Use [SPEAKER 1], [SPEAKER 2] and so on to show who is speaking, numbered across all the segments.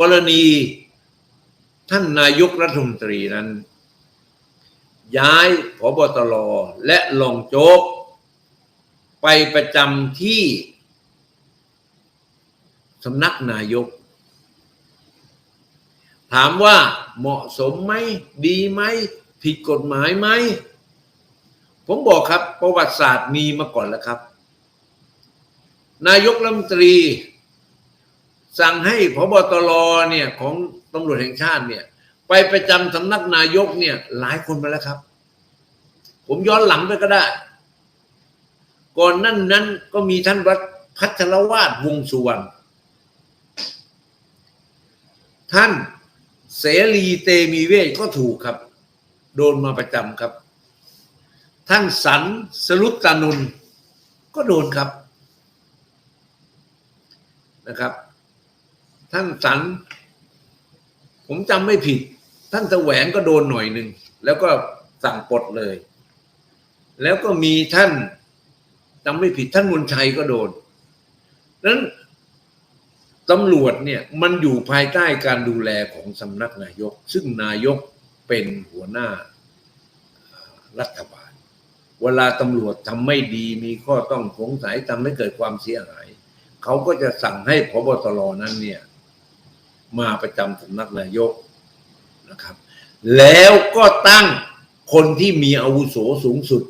[SPEAKER 1] กรณีท่านนายกรัฐมนตรีนั้น ย้ายพบตรและรองโจ๊ก ไปประจำที่สำนักนายก ถามว่าเหมาะสมไหมดีไหมผิดกฎหมายไหม ผมบอกครับประวัติศาสตร์มีมาก่อนแล้วครับ นายกรัฐมนตรี สั่งให้พบตรเนี่ยของตำรวจแห่งชาติเนี่ย ไปประจำสำนักนายกเนี่ย หลายคนมาแล้วครับ ผมย้อนหลังไปก็ได้ ก่อนนั้นนั้นก็มีท่านวัดพัชรวาดวงสุวรรณท่านเสรีเตมีเวทก็ถูกครับ โดนมาประจำครับ ท่านสันสรุตตานุนก็โดนครับนะครับ ท่านสัน ผมจำไม่ผิด ท่านแสวงก็โดนหน่อยหนึ่ง แล้วก็สั่งปลดเลย แล้วก็มีท่านจำไม่ผิดท่านมนชัยก็โดนนั้นตำรวจเนี่ยมันอยู่ภายใต้การดูแลของสำนักนายก ซึ่งนายกเป็นหัวหน้ารัฐบาล เวลาตำรวจทำไม่ดีมีข้อต้องสงสัยทำให้เกิดความเสียหาย เขาก็จะสั่งให้พบตรนั้นเนี่ย มาประจำสำนักนายกนะครับ แล้วก็ตั้งคนที่มีอาวุโสสูงสุด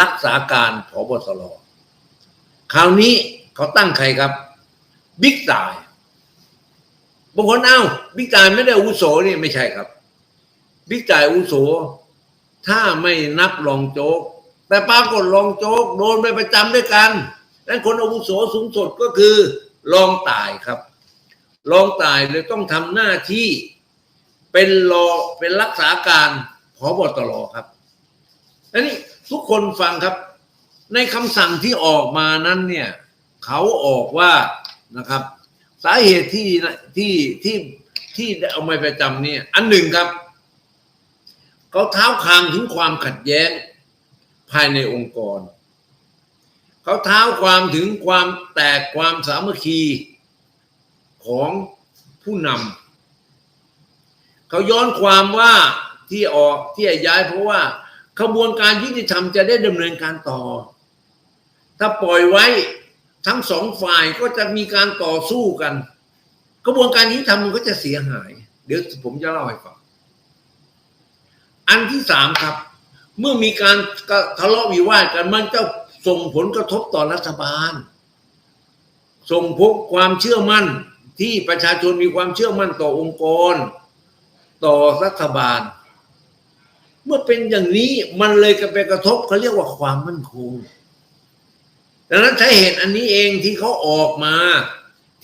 [SPEAKER 1] รักษาการพบตรคราวนี้เขาตั้งใครครับ บิ๊กตายบางคนเอ้าบิ๊กตายไม่ได้อาวุโสนี่ไม่ใช่ครับ บิ๊กตายอาวุโส ถ้าไม่นับรองโจ๊ก แต่ปรากฏรองโจ๊กโดนไปประจำด้วยกันนั้นคนอาวุโสสูงสุดก็คือรองตายครับ รองตายเลยต้องทำหน้าที่เป็นรอเป็นรักษาการพบตรครับอันนี้ทุกคนฟังครับ ในคำสั่งที่ออกมานั้นเนี่ยเขาออกว่านะครับ สาเหตุที่ที่ที่ที่เอามาประจำเนี่ยอันหนึ่งครับเขาเท้าคางถึงความขัดแย้งภายในองค์กร เขาเท้าความถึงความแตกความสามัคคี ของผู้นำเขาย้อนความว่าที่ออกที่ย้ายเพราะว่าขบวนการยุติธรรมจะได้ดำเนินการต่อ ถ้าปล่อยไว้ทั้งสองฝ่ายก็จะมีการต่อสู้กันกระบวนการยุติธรรมมันก็จะเสียหาย เดี๋ยวผมจะเล่าให้ฟังอันที่สามครับ เมื่อมีการทะเลาะวิวาทกัน มันจะส่งผลกระทบต่อรัฐบาล ส่งพกความเชื่อมั่น ที่ประชาชนมีความเชื่อมั่นต่อองค์กร ต่อรัฐบาล เมื่อเป็นอย่างนี้มันเลยจะไปกระทบเขาเรียกว่าความมั่นคงดังนั้นใช้เหตุอันนี้เองที่เขาออกมา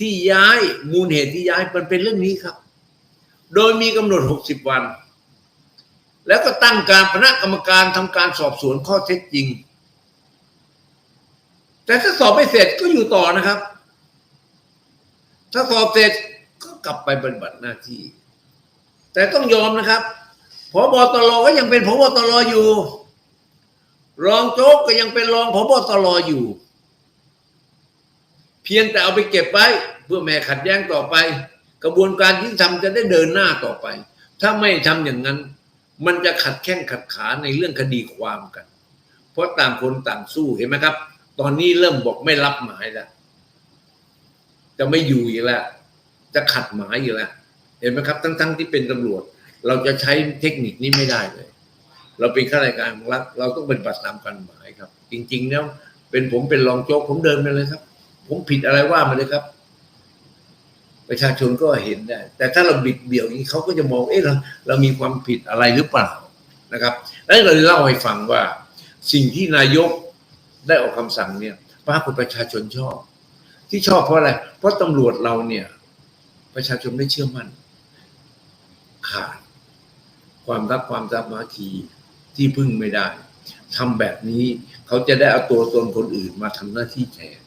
[SPEAKER 1] ที่ย้ายมูลเหตุที่ย้ายมันเป็นเรื่องนี้ครับ โดยมีกำหนด 60 วัน แล้วก็ตั้งการคณะกรรมการทำการสอบสวนข้อเท็จจริง แต่ถ้าสอบไม่เสร็จก็อยู่ต่อนะครับ ถ้าสอบเสร็จก็กลับไปปฏิบัติหน้าที่ แต่ต้องยอมนะครับพบตรก็ยังเป็นพบตรอยู่ รองโจ๊กก็ยังเป็นรองพบตรอยู่ เพียงแต่เอาไปเก็บไว้เพื่อแม่ขัดแย้งต่อไป กระบวนการที่ทำจะได้เดินหน้าต่อไป ถ้าไม่ทำอย่างนั้น มันจะขัดแข้งขัดขาในเรื่องคดีความกัน เพราะต่างคนต่างสู้เห็นไหมครับ ตอนนี้เริ่มบอกไม่รับหมายแล้ว จะไม่อยู่อีกแล้วจะขัดหมายอยู่แล้วเห็นไหมครับ ทั้งๆที่เป็นตำรวจ เราจะใช้เทคนิคนี้ไม่ได้เลย เราเป็นข้าราชการของรัฐเราต้องเป็นปฏิบัติตามการหมายครับ จริงๆแล้วเป็นผมเป็นรองโจ๊กผมเดินไปเลยครับ ผมผิดอะไรว่ามาเลยครับ ประชาชนก็เห็นได้ แต่ถ้าเราบิดเบี่ยวอย่างนี้เขาก็จะมองเอ๊ะเราเรามีความผิดอะไรหรือเปล่านะครับแล้วเราเล่าให้ฟังว่า สิ่งที่นายกได้ออกคำสั่งเนี่ยปรากฏประชาชนชอบ ที่ชอบเพราะอะไร เพราะตำรวจเราเนี่ย ประชาชนไม่เชื่อมั่น ขาด ความรักความสามัคคีที่พึ่งไม่ได้ทำแบบนี้เขาจะได้เอาตัวตนคนอื่นมาทำหน้าที่แทน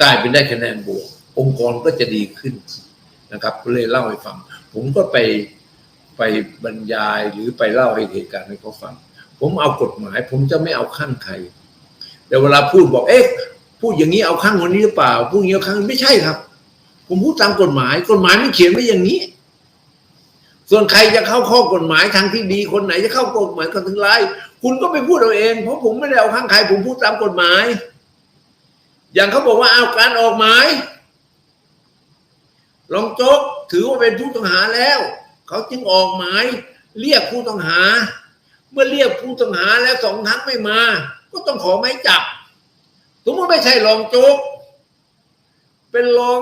[SPEAKER 1] กลายเป็นได้คะแนนบวก องค์กรก็จะดีขึ้นนะครับก็เลยเล่าให้ฟัง ผมก็ไปไปบรรยายหรือไปเล่าให้เหตุการณ์ให้เขาฟัง ผมเอากฎหมาย ผมจะไม่เอาข้างใครแต่เวลาพูดบอกเอ๊ะ พูดอย่างนี้เอาข้างคนนี้หรือเปล่าพูดอย่างนี้เอาข้างไม่ใช่ครับ ผมพูดตามกฎหมาย กฎหมายไม่เขียนไว้อย่างนี้ ส่วนใครจะเข้าข้อกฎหมายทางที่ดีคนไหนจะเข้ากฎหมายก็ถึงไรคุณก็ไปพูดเอาเอง เพราะผมไม่ได้เอาข้างใครผมพูดตามกฎหมาย อย่างเขาบอกว่าเอาการออกหมายรองโจ๊กถือว่าเป็นผู้ต้องหาแล้วเขาจึงออกหมายเรียกผู้ต้องหา เมื่อเรียกผู้ต้องหาแล้วสองครั้งไม่มา ก็ต้องขอหมายจับ สมมติไม่ใช่รองโจ๊ก เป็นรอง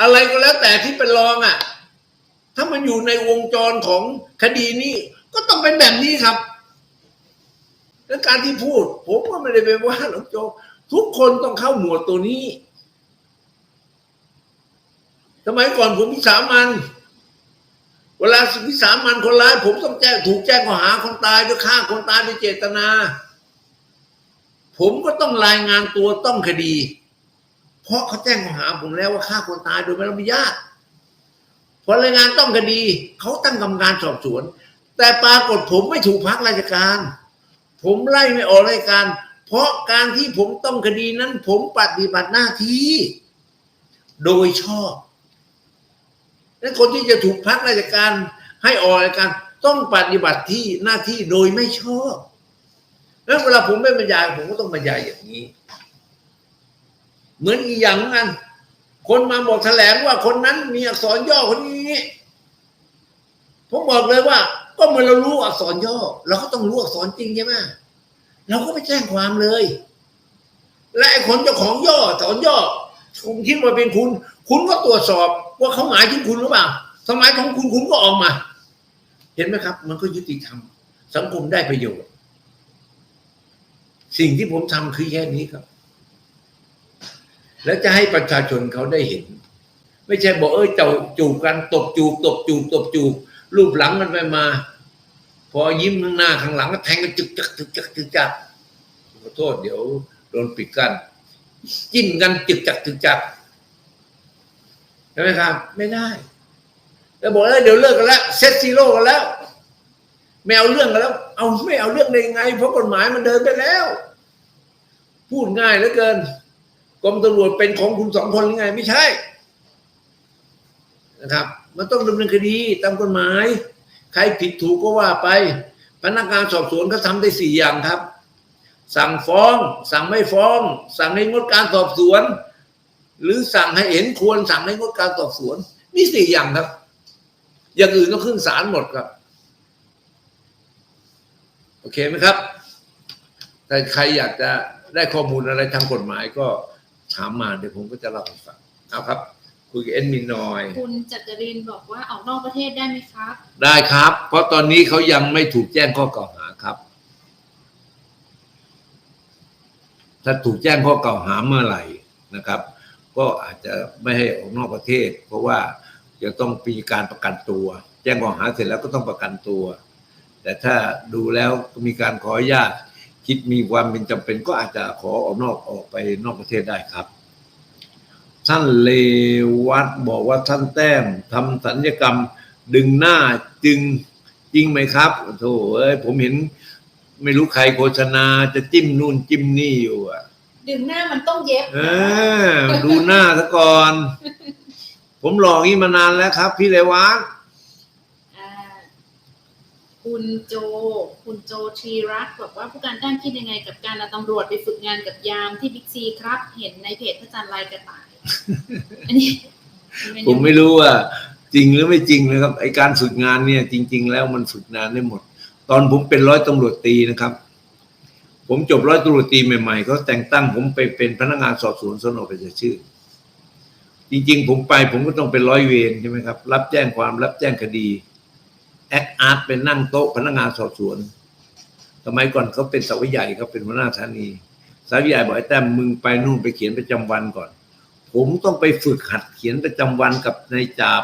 [SPEAKER 1] อะไรก็แล้วแต่ที่เป็นรองอะ ถ้ามันอยู่ในวงจรของคดีนี้ก็ต้องเป็นแบบนี้ครับ และการที่พูด ผมก็ไม่ได้ไปว่าหรอกโจทุกคนต้องเข้าหมวดตัวนี้สมัยก่อนผมวิสามัน เวลาวิสามันคนร้าย ผมต้องแจ้งถูกแจ้งข้อหาคนตายด้วยฆ่าคนตายด้วยเจตนา ผมก็ต้องรายงานตัวต้องคดี เพราะเขาแจ้งข้อหาผมแล้วว่าฆ่าคนตายโดยไม่รับอนุญาตพอรายงานต้องคดีเขาตั้งกรรมการสอบสวน แต่ปรากฏผมไม่ถูกพักราชการ ผมไล่ไม่ออกรายการ เพราะการที่ผมต้องคดีนั้น ผมปฏิบัติหน้าที่ โดยชอบและคนที่จะถูกพักราชการให้ออกรายการต้องปฏิบัติที่หน้าที่โดยไม่ชอบ แล้วเวลาผมไม่บรรยายผมก็ต้องบรรยายอย่างนี้ เหมือนอีอย่างนั้น คนมาบอกแถลงว่าคนนั้นมีอักษรย่อคนนี้ ผมบอกเลยว่า ก็เมื่อเรารู้อักษรย่อ เราก็ต้องรู้อักษรจริงใช่ไหมเราก็ไปแจ้งความเลย และไอ้คนเจ้าของย่ออักษรย่อคุณคิดว่าเป็นคุณ คุณก็ตรวจสอบว่าเขาหมายถึงคุณหรือเปล่าสมัยของคุณคุณก็ออกมา เห็นไหมครับ มันก็ยุติธรรมสังคมได้ประโยชน์ สิ่งที่ผมทำคือแค่นี้ครับ แล้วจะให้ประชาชนเขาได้เห็น ไม่ใช่บอกเออเจ้าจูบกันตบจูบตบจูบตบจูบรูปหลังกันไปมา พอยิ้มข้างหน้าข้างหลังก็แทงกันจึกจักจึกจักจึกจักขอโทษเดี๋ยวโดนปิดกั้นจิ้นกันจึกจักจึกจักใช่ไหมครับ ไม่ได้ แล้วบอกเออเดี๋ยวเลิกกันแล้วเซตซีโร่กันแล้ว ไม่เอาเรื่องกันแล้ว เอาไม่เอาเรื่องได้ยังไง เพราะกฎหมายมันเดินไปแล้ว พูดง่ายเหลือเกินกรมตำรวจเป็นของคุณสองคนหรือไง ไม่ใช่ นะครับ มันต้องดำเนินคดีตามกฎหมาย ใครผิดถูกก็ว่าไป พนักงานสอบสวนเขาทำได้สี่อย่างครับ สั่งฟ้อง สั่งไม่ฟ้อง สั่งให้งดการสอบสวน หรือสั่งให้เห็นควรสั่งให้งดการสอบสวน นี่สี่อย่างครับ อย่างอื่นก็ขึ้นศาลหมดครับ โอเคไหมครับ แต่ใครอยากจะได้ข้อมูลอะไรทางกฎหมายก็ถามมาเดี๋ยวผมก็จะเล่าให้ฟังเอาครับ คุยกับเอ็นมินหน่อย
[SPEAKER 2] คุณจักรินบอกว่าออกนอกประเทศได้ไหมครับ
[SPEAKER 1] ได้ครับ เพราะตอนนี้เขายังไม่ถูกแจ้งข้อกล่าวหาครับ ถ้าถูกแจ้งข้อกล่าวหาเมื่อไหร่นะครับ ก็อาจจะไม่ให้ออกนอกประเทศ เพราะว่าจะต้องมีการประกันตัว แจ้งข้อหาเสร็จแล้วก็ต้องประกันตัว แต่ถ้าดูแล้วก็มีการขออนุญาตคิดมีความเป็นจำเป็นก็อาจจะขอออกนอกออกไปนอกประเทศได้ครับ ท่านเลวัตบอกว่าท่านแต้มทำสัญญกรรมดึงหน้าจึงจริงไหมครับโธ่เอ้ยผมเห็นไม่รู้ใครโฆษณาจะจิ้มนู่นจิ้มนี่อยู่อะ
[SPEAKER 2] ดึงหน้ามันต้องเย็บ
[SPEAKER 1] เออ ดูหน้าซะก่อน ผมหลอกนี่มานานแล้วครับ พี่เลวัต
[SPEAKER 2] อ่า คุณโจ คุณโจทีรักบอกว่าผู้การแต้มคิดยังไงกับการเอาตำรวจไปฝึกงานกับยามที่บิ๊กซีครับ เห็นในเพจพระจันทร์ลายกระต่าย อันนี้
[SPEAKER 1] ผมไม่รู้ว่าจริงหรือไม่จริงนะครับไอการฝึกงานเนี่ย จริง ๆ แล้วมันฝึกงานได้หมด ตอนผมเป็นร้อยตำรวจตรีนะครับ ผมจบร้อยตำรวจตรีใหม่ๆเขาแต่งตั้งผมไปเป็นพนักงานสอบสวนสนประชาชื่นจริง ๆ ผมไปผมก็ต้องเป็นร้อยเวรใช่ไหมครับ รับแจ้งความรับแจ้งคดี แอคอาร์ตเป็นนั่งโต๊ะพนักงานสอบสวนสมัยก่อนเขาเป็นสาวใหญ่เขาเป็นหัวหน้าสถานีสาวใหญ่บอกไอ้แต้มมึงไปนู่นไปเขียนประจำวันก่อน ผมต้องไปฝึกหัดเขียนประจำวันกับนายจาบ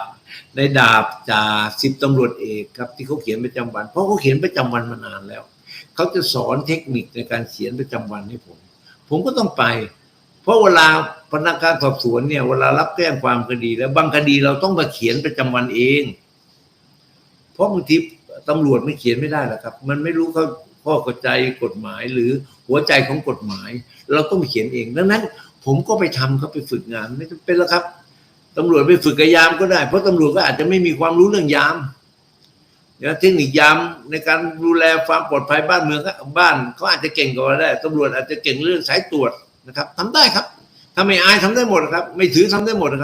[SPEAKER 1] นายดาบจ่าสิบตำรวจเอกครับ ที่เขาเขียนประจำวัน เพราะเขาเขียนประจำวันมานานแล้วเขาจะสอนเทคนิคในการเขียนประจำวันให้ผม ผมก็ต้องไป เพราะเวลาพนักงานสอบสวนเนี่ยเวลารับแจ้งความคดี แล้วบางคดีเราต้องมาเขียนประจำวันเอง เพราะบางทีตำรวจไม่เขียนไม่ได้หรอกครับ มันไม่รู้เขาข้อเข้าใจกฎหมายหรือหัวใจของกฎหมาย เราต้องไปเขียนเองดังนั้น ผมก็ไปทำเขาไปฝึกงานไม่จำเป็นแล้วครับตำรวจไปฝึกกับยามก็ได้ เพราะตำรวจก็อาจจะไม่มีความรู้เรื่องยามนะเทคนิคยามในการดูแลความปลอดภัยบ้านเมืองบ้านเขาอาจจะเก่งกว่าเราได้ตำรวจอาจจะเก่งเรื่องสายตรวจนะครับทำได้ครับถ้าไม่อายทำได้หมดครับ ไม่ถือทำได้หมดครับ